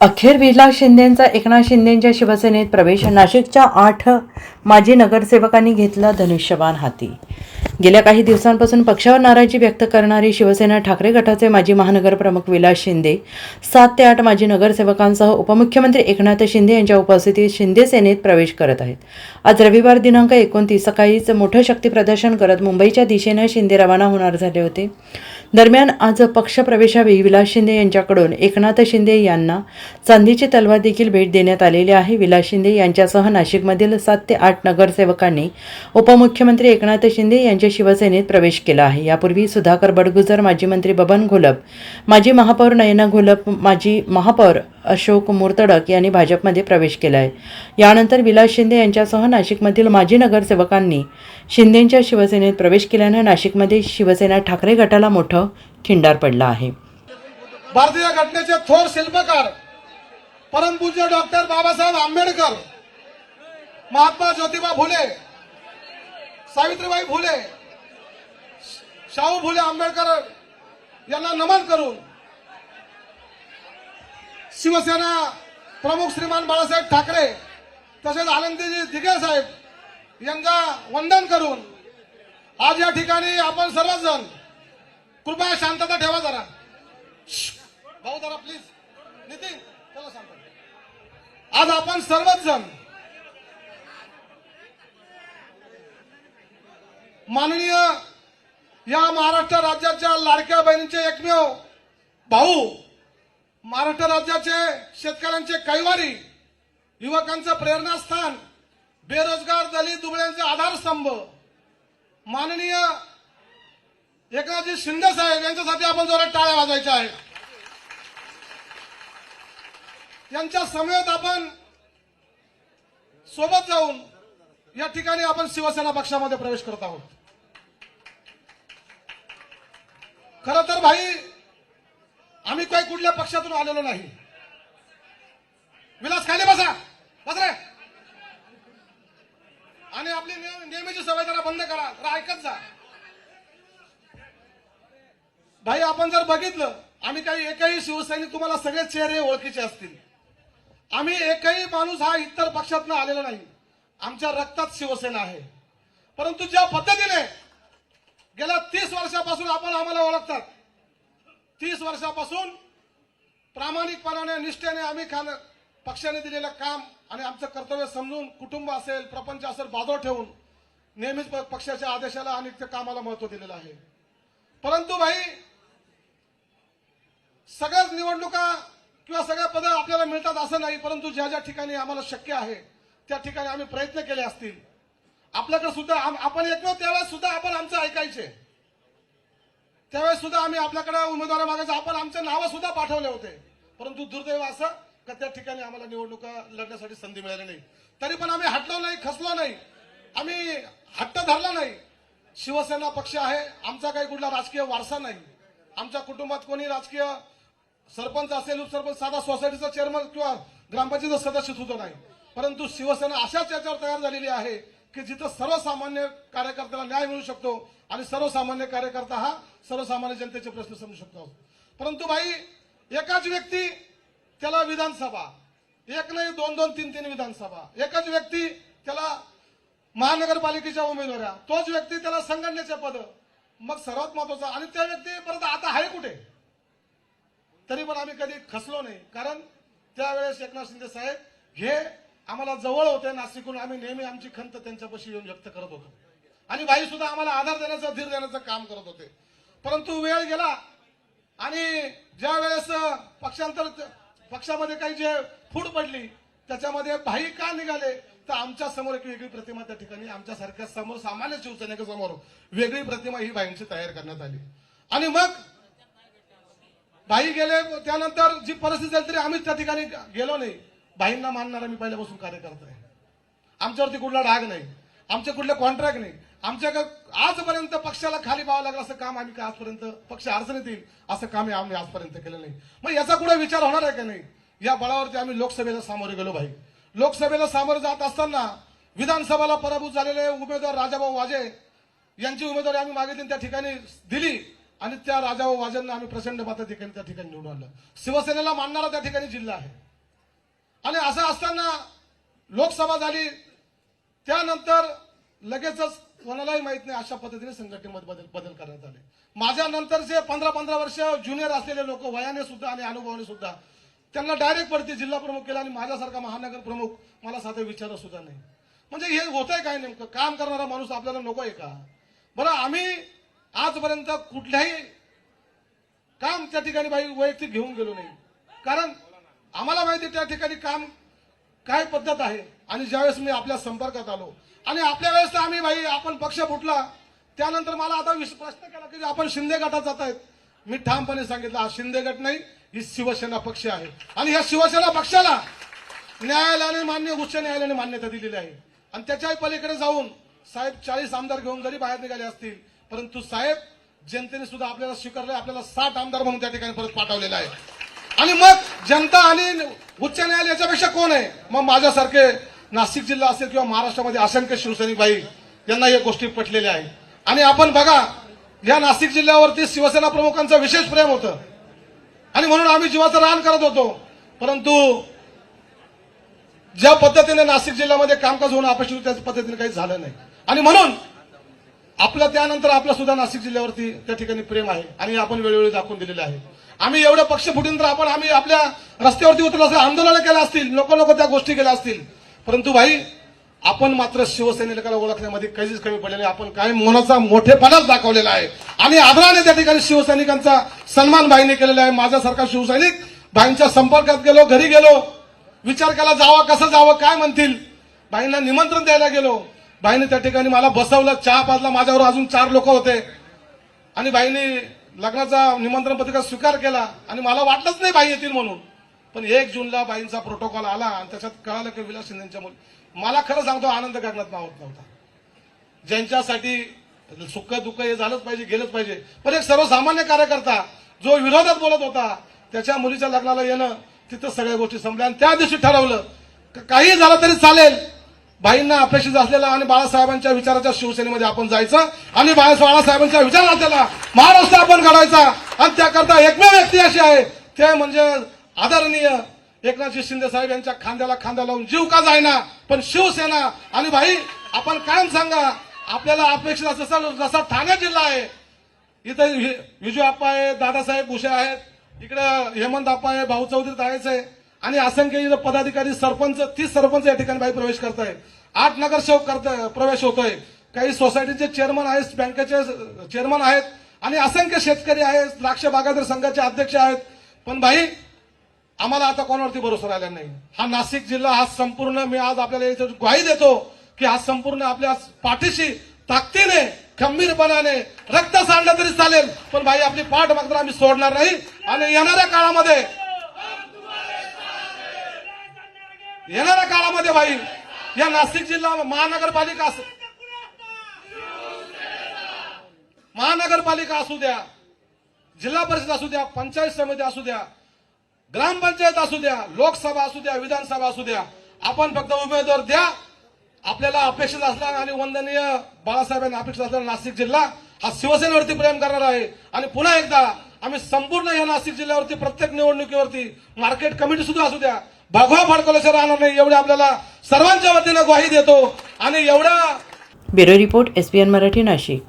अखेर विलास शिंदेंचा एकनाथ शिंदेंच्या शिवसेनेत प्रवेश. नाशिकच्या आठ माजी नगरसेवकांनी घेतला धनुष्यबाण हाती. गेल्या काही दिवसांपासून पक्षावर नाराजी व्यक्त करणारी शिवसेना ठाकरे गटाचे माजी महानगरप्रमुख विलास शिंदे सात ते आठ माजी नगरसेवकांसह उपमुख्यमंत्री एकनाथ शिंदे यांच्या उपस्थितीत शिंदे सेनेत प्रवेश करत आहेत. आज रविवार दिनांक एकोणतीस सकाळीच मोठं शक्तीप्रदर्शन करत मुंबईच्या दिशेनं शिंदे रवाना होणार झाले होते. दरम्यान आज पक्षप्रवेशावेळी विलास शिंदे यांच्याकडून एकनाथ शिंदे यांना चांदीची तलवार देखील भेट देण्यात आलेली आहे. विलास शिंदे यांच्यासह नाशिकमधील सात ते आठ नगरसेवकांनी उपमुख्यमंत्री एकनाथ शिंदे यांच्या शिवसेनेत प्रवेश केला आहे. यापूर्वी सुधाकर बडगुजर माजी मंत्री बबन घोलप माजी महापौर नयना घोलप माजी महापौर अशोक मुर्तडक यांनी भाजपमध्ये प्रवेश केला आहे. यानंतर विलास शिंदे यांच्यासह नाशिकमधील माजी नगरसेवकांनी शिंदेंच्या शिवसेनेत प्रवेश केल्यानं नाशिकमध्ये शिवसेना ठाकरे गटाला मोठं खिंडार पडलं आहे. भारतीय घटनेचे थोर शिल्पकार परमपूज्य डॉक्टर बाबासाहेब आंबेडकर महात्मा ज्योतिबा फुले सावित्रीबाई फुले शाहू फुले आंबेडकर यांना नमन करून शिवसेना प्रमुख श्रीमान बाळासाहेब ठाकरे तसेच आनंदीजी दिघे साहेब यांना वंदन करून आज या ठिकाणी आपण सर्वजण कृपया शांतता ठेवा जरा. भाऊ जरा प्लीज नितीन चला शांत. आज आपण सर्वच जण माननीय या महाराष्ट्र राज्याच्या लाडक्या बहिणीचे एकमेव भाऊ महाराष्ट्र राज्याचे शेतकऱ्यांचे कैवारी युवकांचं प्रेरणास्थान बेरोजगार दलित दुबळ्यांचे आधारस्तंभ माननीय एकनाथजी शिंदे साहेब यांच्यासाठी आपण जोरात टाळ्या वाजायच्या आहे यांच्या समवेत आपण सोबत जाऊन या ठिकाणी आपण शिवसेना पक्षामध्ये प्रवेश करत आहोत. खर तर भाई आम्ही काही कुठल्या पक्षातून आलेलो नाही. विलास खाली बसा. बस रे. आणि आपली नेहमीची सवय जरा बंद करा. तर ऐकत जा. भाई आपण जर बघितलं आम्ही काही एकही शिवसैनिक तुम्हाला सगळे चेहरे ओळखीचे असतील. आम्ही एकही माणूस हा इतर पक्षातनं आलेला नाही. आमच्या रक्तात शिवसेना आहे. परंतु ज्या पद्धतीने गेल्या तीस वर्षापासून आपण आम्हाला ओळखतात तीस वर्षापासून प्रामाणिकपणाने निष्ठेने आम्ही खान पक्षाने दिलेलं काम आणि आमचं कर्तव्य समजून कुटुंब असेल प्रपंच असेल बाजू ठेवून नेहमीच पक्षाच्या आदेशाला आणि त्या कामाला महत्त्व दिलेलं आहे. परंतु भाई सगळ्याच निवडणुका किंवा सगळ्या पदं आपल्याला मिळतात असं नाही परंतु ज्या ज्या ठिकाणी आम्हाला शक्य आहे त्या ठिकाणी आम्ही प्रयत्न केले असतील. आपल्याकडे सुद्धा आपण येतो त्यावेळेस सुद्धा आपण आमचं ऐकायचे. त्यावेळेस सुद्धा आम्ही आपल्याकडे उमेदवार मागायचं आपण आमचे नावं सुद्धा पाठवले होते. परंतु दुर्दैव असं का त्या ठिकाणी आम्हाला निवडणुका लढण्यासाठी संधी मिळाली नाही. तरी पण आम्ही हटलो नाही खसलो नाही. आम्ही हट्ट धरला नाही. शिवसेना पक्ष आहे आमचा काही कुठला राजकीय वारसा नाही. आमच्या कुटुंबात कोणी राजकीय सरपंच असेल उपसरपंच साधा सोसायटीचा चेअरमन किंवा ग्रामपंचायत सदस्य सुद्धा नाही. परंतु शिवसेना अशाच याच्यावर तयार झालेली आहे की जिथं सर्वसामान्य कार्यकर्त्याला न्याय मिळू शकतो आणि सर्वसामान्य कार्यकर्ता हा सर्वसामान्य जनतेचे प्रश्न समजू शकतो. परंतु भाई एकाच व्यक्ती त्याला विधानसभा. एक नाही दोन दोन तीन तीन विधानसभा. एकच व्यक्ती त्याला महानगरपालिकेच्या उमेदवाऱ्या. तोच व्यक्ती त्याला संघटनेचे पद. मग सर्वात महत्त्वाचा आणि त्या व्यक्ती परत आता आहे कुठे? तरी पण आम्ही कधी खसलो नाही. कारण त्यावेळेस एकनाथ शिंदे साहेब हे आम्हाला जवळ होते नाशिकहून आम्ही नेहमी आमची खंत त्यांच्यापाशी येऊन व्यक्त करत होतो. आणि बाई सुद्धा आम्हाला आधार देण्याचं धीर देण्याचं काम करत होते. परंतु वेळ गेला आणि ज्या वेळेस पक्षांतर पक्षामध्ये काही जे फूट पडली त्याच्यामध्ये भाई का निघाले? तर आमच्यासमोर एक वेगळी प्रतिमा त्या ठिकाणी आमच्यासारख्या समोर सामान्य शिवसैनिका समोर वेगळी प्रतिमा ही भाईंची तयार करण्यात आली. आणि मग भाई गेले त्यानंतर जी परिस्थिती झाली तरी आम्ही त्या ठिकाणी गेलो नाही. भाईंना मानणारा मी पहिल्यापासून कार्यकर्ता आहे. आमच्यावरती कुठला डाग नाही. आमचे कुठले कॉन्ट्रॅक्ट नाही. आमच्या आजपर्यंत पक्षाला खाली पाहावं लागलं असं काम आम्ही का आजपर्यंत पक्ष अडचणीत येईल असं काम आम्ही आजपर्यंत केलं नाही. मग याचा कुठे विचार होणार आहे का नाही? या बळावरती आम्ही लोकसभेला सामोरे गेलो भाई. लोकसभेला सामोरे जात असताना विधानसभेला पराभूत झालेले उमेदवार राजाभाऊ वाजे यांची उमेदवारी आम्ही मागितली त्या ठिकाणी दिली. आणि त्या राजा वाजांना आम्ही प्रचंड मतं ठिकाणी त्या ठिकाणी निवडून आणलं. शिवसेनेला मानणारा त्या ठिकाणी जिल्हा आहे. आणि असं असताना लोकसभा झाली त्यानंतर लगेचच कोणालाही माहीत नाही अशा पद्धतीने संघटनेमध्ये बदल बदल करण्यात आले. माझ्या नंतरचे पंधरा पंधरा वर्ष ज्युनियर असलेले लोक वयाने सुद्धा आणि अनुभवाने सुद्धा त्यांना डायरेक्ट पडते जिल्हा प्रमुख केला आणि माझ्यासारखा महानगर प्रमुख मला साधं विचारत सुद्धा नाही. म्हणजे हे होतंय काय नेमकं? काम करणारा माणूस आपल्याला नको आहे का? बरं आम्ही आजपर्यंत कुठल्याही काम त्या ठिकाणी बाई वैयक्तिक घेऊन गेलो नाही. कारण आम्हाला माहिती त्या ठिकाणी काम काय पद्धत आहे आणि ज्यावेळेस मी आपल्या संपर्कात आलो आणि आपल्या वेळेस तर आम्ही भाई आपण पक्ष फुटला. त्यानंतर मला आता प्रश्न केला की आपण शिंदे गटात जात आहेत. मी ठामपणे सांगितलं हा शिंदे गट नाही ही शिवसेना पक्ष आहे. आणि ह्या शिवसेना पक्षाला न्यायालयाने मान्य उच्च न्यायालयाने मान्यता दिलेली आहे. आणि त्याच्या पलीकडे जाऊन साहेब चाळीस आमदार घेऊन जरी बाहेर निघाले असतील परंतु साहेब जनतेने सुद्धा आपल्याला स्वीकारलं आपल्याला साठ आमदार म्हणून त्या ठिकाणी परत पाठवलेला आहे. आणि मग जनता आणि उच्च न्यायालय याच्यापेक्षा कोण आहे? मग माझ्यासारखे नाशिक जिल्हा असेल किंवा महाराष्ट्रामध्ये असंख्य शिवसैनिक बाई यांना या गोष्टी पटलेल्या आहे आणि आपण बघा या नाशिक जिल्ह्यावरती शिवसेना प्रमुखांचं विशेष प्रेम होतं. आणि म्हणून आम्ही जीवाचं रान करत होतो. परंतु ज्या पद्धतीने नाशिक जिल्ह्यामध्ये कामकाज होणं अपेक्षित त्या पद्धतीने काही झालं नाही. आणि म्हणून आपलं त्यानंतर आपलं सुद्धा नाशिक जिल्ह्यावरती त्या ठिकाणी प्रेम आहे आणि आपण वेळोवेळी दाखवून दिलेले आहे. आम्ही एवढं पक्ष फुटून तर आपण आम्ही आपल्या रस्त्यावरती उतरलो असं आंदोलन केलं असतील लोक लोक त्या गोष्टी केल्या असतील. परंतु भाई आपण मात्र शिवसैनिकाला ओळखण्यामध्ये काहीच कमी पडलेली आपण काही मोनाचा मोठेपणाच दाखवलेला आहे. आणि आदराने त्या ठिकाणी शिवसैनिकांचा सन्मान भाईने केलेला आहे. माझ्यासारखा शिवसैनिक भाईंच्या संपर्कात गेलो घरी गेलो विचार केला जावा कसं जावं काय म्हणतील? बाईंना निमंत्रण द्यायला गेलो. बाईने त्या ठिकाणी मला बसवलं चहा पाजला माझ्यावर अजून चार लोक होते. आणि बाईने लग्नाचा निमंत्रण पत्रिका स्वीकार केला आणि मला वाटलंच नाही बाई येतील म्हणून. पण एक जूनला बाईंचा प्रोटोकॉल आला आणि त्याच्यात कळालं की विलास शिंदेच्या मुली मला खरं सांगतो आनंद गगनात मावत नव्हता. ज्यांच्यासाठी सुख दुःख हे झालंच पाहिजे गेलंच पाहिजे. पण एक सर्वसामान्य कार्यकर्ता जो विरोधात बोलत होता त्याच्या मुलीच्या लग्नाला येणं तिथं सगळ्या गोष्टी संपल्या आणि त्या दिवशी ठरवलं काही झालं तरी चालेल. बाईंना अपेक्षित असलेला आणि बाळासाहेबांच्या विचाराच्या शिवसेनेमध्ये आपण जायचं आणि बाळासाहेबांच्या विचार असलेला महाराष्ट्र आपण घडायचा आणि त्याकरता एकमेव व्यक्ती अशी आहे. ते म्हणजे आदरणीय एकनाथजी शिंदे साहेब यांच्या खांद्याला खांदा लावून जीव का जायना पण शिवसेना आणि भाई आपण कायम सांगा आपल्याला अपेक्षित असं जसा ठाणे जिल्हा आहे इथं विजू आप्पा आहे दादासाहेब भुषे आहेत इकडं हेमंत आप्पा आहे भाऊ चौधरी तायच आहे. आणि असंख्य पदाधिकारी सरपंच तीस सरपंच या ठिकाणी बाई प्रवेश करताय आठ नगरसेवक करत प्रवेश होतोय. काही सोसायटीचे चेअरमन आहेत बँकेचे चेअरमन आहेत आणि असंख्य शेतकरी आहेत द्राक्ष बागायतर संघाचे अध्यक्ष आहेत. पण भाई आम्हाला आता कोणावरती भरोसा राहिला नाही? हा नाशिक जिल्हा हा संपूर्ण मी आज आपल्याला ग्वाही देतो की हा संपूर्ण आपल्या पाठीशी ताकदीने खंबीरपणाने रक्त सांडलं तरी चालेल. पण भाई आपली पाठ मात्र आम्ही सोडणार नाही. आणि येणाऱ्या काळामध्ये येणाऱ्या काळामध्ये भाई या नाशिक जिल्हा महानगरपालिका असू महानगरपालिका असू द्या जिल्हा परिषद असू द्या पंचायत समिती असू द्या ग्रामपंचायत असू द्या लोकसभा असू द्या विधानसभा असू द्या आपण फक्त उमेदवार द्या. आपल्याला अपेक्षित असणार आणि वंदनीय बाळासाहेबांना अपेक्षित असणारा नाशिक जिल्हा हा शिवसेनेवरती प्रेम करणार आहे. आणि पुन्हा एकदा आम्ही संपूर्ण या नाशिक जिल्ह्यावरती प्रत्येक निवडणुकीवरती मार्केट कमिटी सुद्धा असू द्या भगवा फडकवल्याशिवाय राहणार नाही. एवढं आपल्याला सर्वांच्या वतीनं ग्वाही देतो. आणि एवढा bureau report SBN Marathi Nashik.